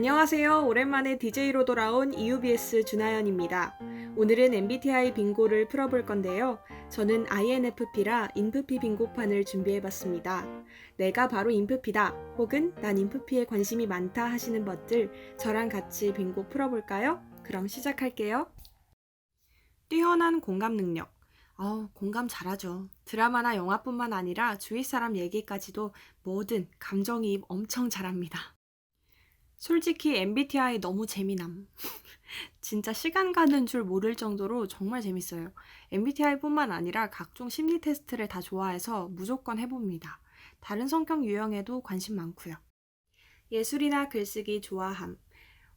안녕하세요. 오랜만에 DJ로 돌아온 EUBS 준하연입니다. 오늘은 MBTI 빙고를 풀어볼 건데요. 저는 INFP라 인프피 빙고판을 준비해봤습니다. 내가 바로 인프피다 혹은 난 인프피에 관심이 많다 하시는 분들 저랑 같이 빙고 풀어볼까요? 그럼 시작할게요. 뛰어난 공감 능력. 어, 공감 잘하죠. 드라마나 영화뿐만 아니라 주위 사람 얘기까지도 뭐든 감정이입 엄청 잘합니다. 솔직히 MBTI 너무 재미남. 진짜 시간 가는 줄 모를 정도로 정말 재밌어요. MBTI뿐만 아니라 각종 심리 테스트를 다 좋아해서 무조건 해봅니다. 다른 성격 유형에도 관심 많고요. 예술이나 글쓰기 좋아함.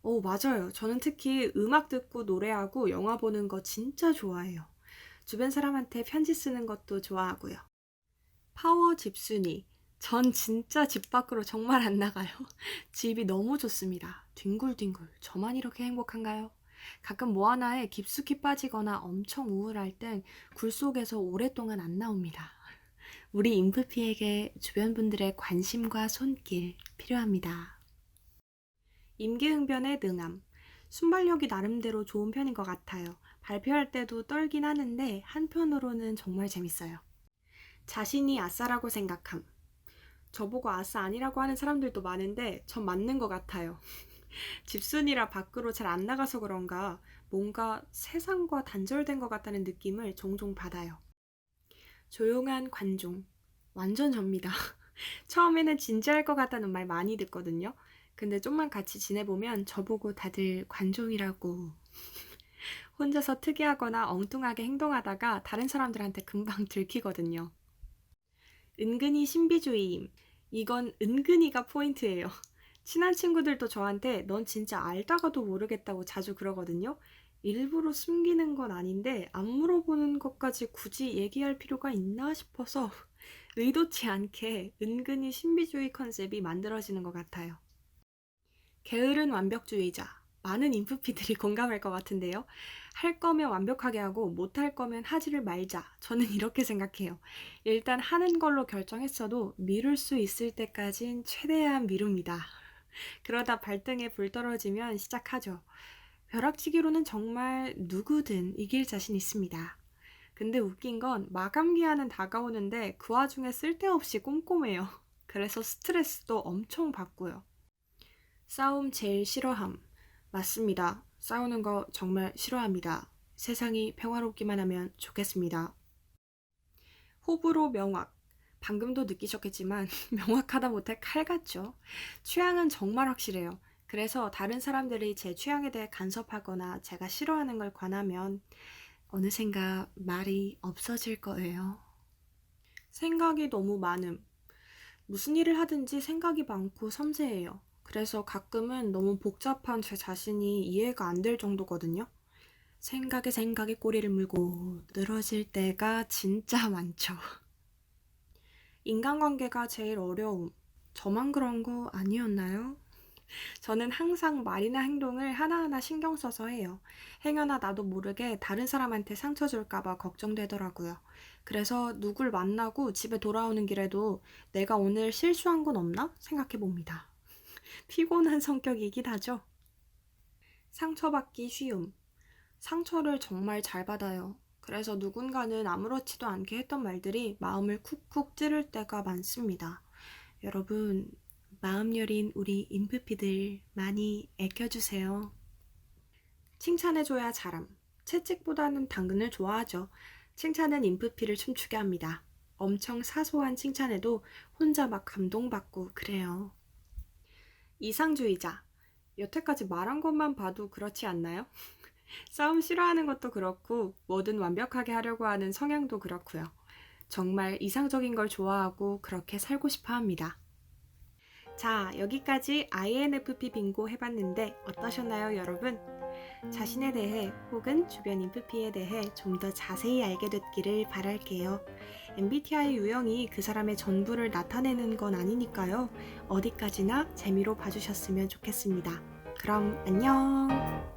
오, 맞아요. 저는 특히 음악 듣고 노래하고 영화 보는 거 진짜 좋아해요. 주변 사람한테 편지 쓰는 것도 좋아하고요. 파워 집순이. 전 진짜 집 밖으로 정말 안 나가요. 집이 너무 좋습니다. 뒹굴뒹굴. 저만 이렇게 행복한가요? 가끔 뭐 하나에 깊숙이 빠지거나 엄청 우울할 땐 굴 속에서 오랫동안 안 나옵니다. 우리 인프피에게 주변 분들의 관심과 손길 필요합니다. 임기응변의 능함. 순발력이 나름대로 좋은 편인 것 같아요. 발표할 때도 떨긴 하는데 한편으로는 정말 재밌어요. 자신이 아싸라고 생각함. 저보고 아싸 아니라고 하는 사람들도 많은데 전 맞는 것 같아요. 집순이라 밖으로 잘 안 나가서 그런가 뭔가 세상과 단절된 것 같다는 느낌을 종종 받아요. 조용한 관종. 완전 접니다. 처음에는 진지할 것 같다는 말 많이 듣거든요. 근데 좀만 같이 지내보면 저보고 다들 관종이라고. 혼자서 특이하거나 엉뚱하게 행동하다가 다른 사람들한테 금방 들키거든요. 은근히 신비주의임. 이건 은근히가 포인트예요. 친한 친구들도 저한테 넌 진짜 알다가도 모르겠다고 자주 그러거든요. 일부러 숨기는 건 아닌데 안 물어보는 것까지 굳이 얘기할 필요가 있나 싶어서 의도치 않게 은근히 신비주의 컨셉이 만들어지는 것 같아요. 게으른 완벽주의자. 많은 인프피들이 공감할 것 같은데요. 할 거면 완벽하게 하고 못 할 거면 하지를 말자. 저는 이렇게 생각해요. 일단 하는 걸로 결정했어도 미룰 수 있을 때까진 최대한 미룹니다. 그러다 발등에 불 떨어지면 시작하죠. 벼락치기로는 정말 누구든 이길 자신 있습니다. 근데 웃긴 건 마감 기한은 다가오는데 그 와중에 쓸데없이 꼼꼼해요. 그래서 스트레스도 엄청 받고요. 싸움 제일 싫어함. 맞습니다. 싸우는 거 정말 싫어합니다. 세상이 평화롭기만 하면 좋겠습니다. 호불호 명확. 방금도 느끼셨겠지만 명확하다 못해 칼 같죠? 취향은 정말 확실해요. 그래서 다른 사람들이 제 취향에 대해 간섭하거나 제가 싫어하는 걸 권하면 어느샌가 말이 없어질 거예요. 생각이 너무 많음. 무슨 일을 하든지 생각이 많고 섬세해요. 그래서 가끔은 너무 복잡한 제 자신이 이해가 안 될 정도거든요. 생각에 생각에 꼬리를 물고 늘어질 때가 진짜 많죠. 인간관계가 제일 어려움. 저만 그런 거 아니었나요? 저는 항상 말이나 행동을 하나하나 신경 써서 해요. 행여나 나도 모르게 다른 사람한테 상처 줄까봐 걱정되더라고요. 그래서 누굴 만나고 집에 돌아오는 길에도 내가 오늘 실수한 건 없나 생각해 봅니다. 피곤한 성격이긴 하죠. 상처받기 쉬움. 상처를 정말 잘 받아요. 그래서 누군가는 아무렇지도 않게 했던 말들이 마음을 쿡쿡 찌를 때가 많습니다. 여러분, 마음 여린 우리 인프피들 많이 애껴주세요. 칭찬해줘야 잘함. 채찍보다는 당근을 좋아하죠. 칭찬은 인프피를 춤추게 합니다. 엄청 사소한 칭찬에도 혼자 막 감동받고 그래요. 이상주의자. 여태까지 말한 것만 봐도 그렇지 않나요? 싸움 싫어하는 것도 그렇고, 뭐든 완벽하게 하려고 하는 성향도 그렇고요. 정말 이상적인 걸 좋아하고 그렇게 살고 싶어 합니다. 자, 여기까지 INFP 빙고 해봤는데 어떠셨나요, 여러분? 자신에 대해 혹은 주변 인프피에 대해 좀 더 자세히 알게 됐기를 바랄게요. MBTI 유형이 그 사람의 전부를 나타내는 건 아니니까요. 어디까지나 재미로 봐주셨으면 좋겠습니다. 그럼 안녕!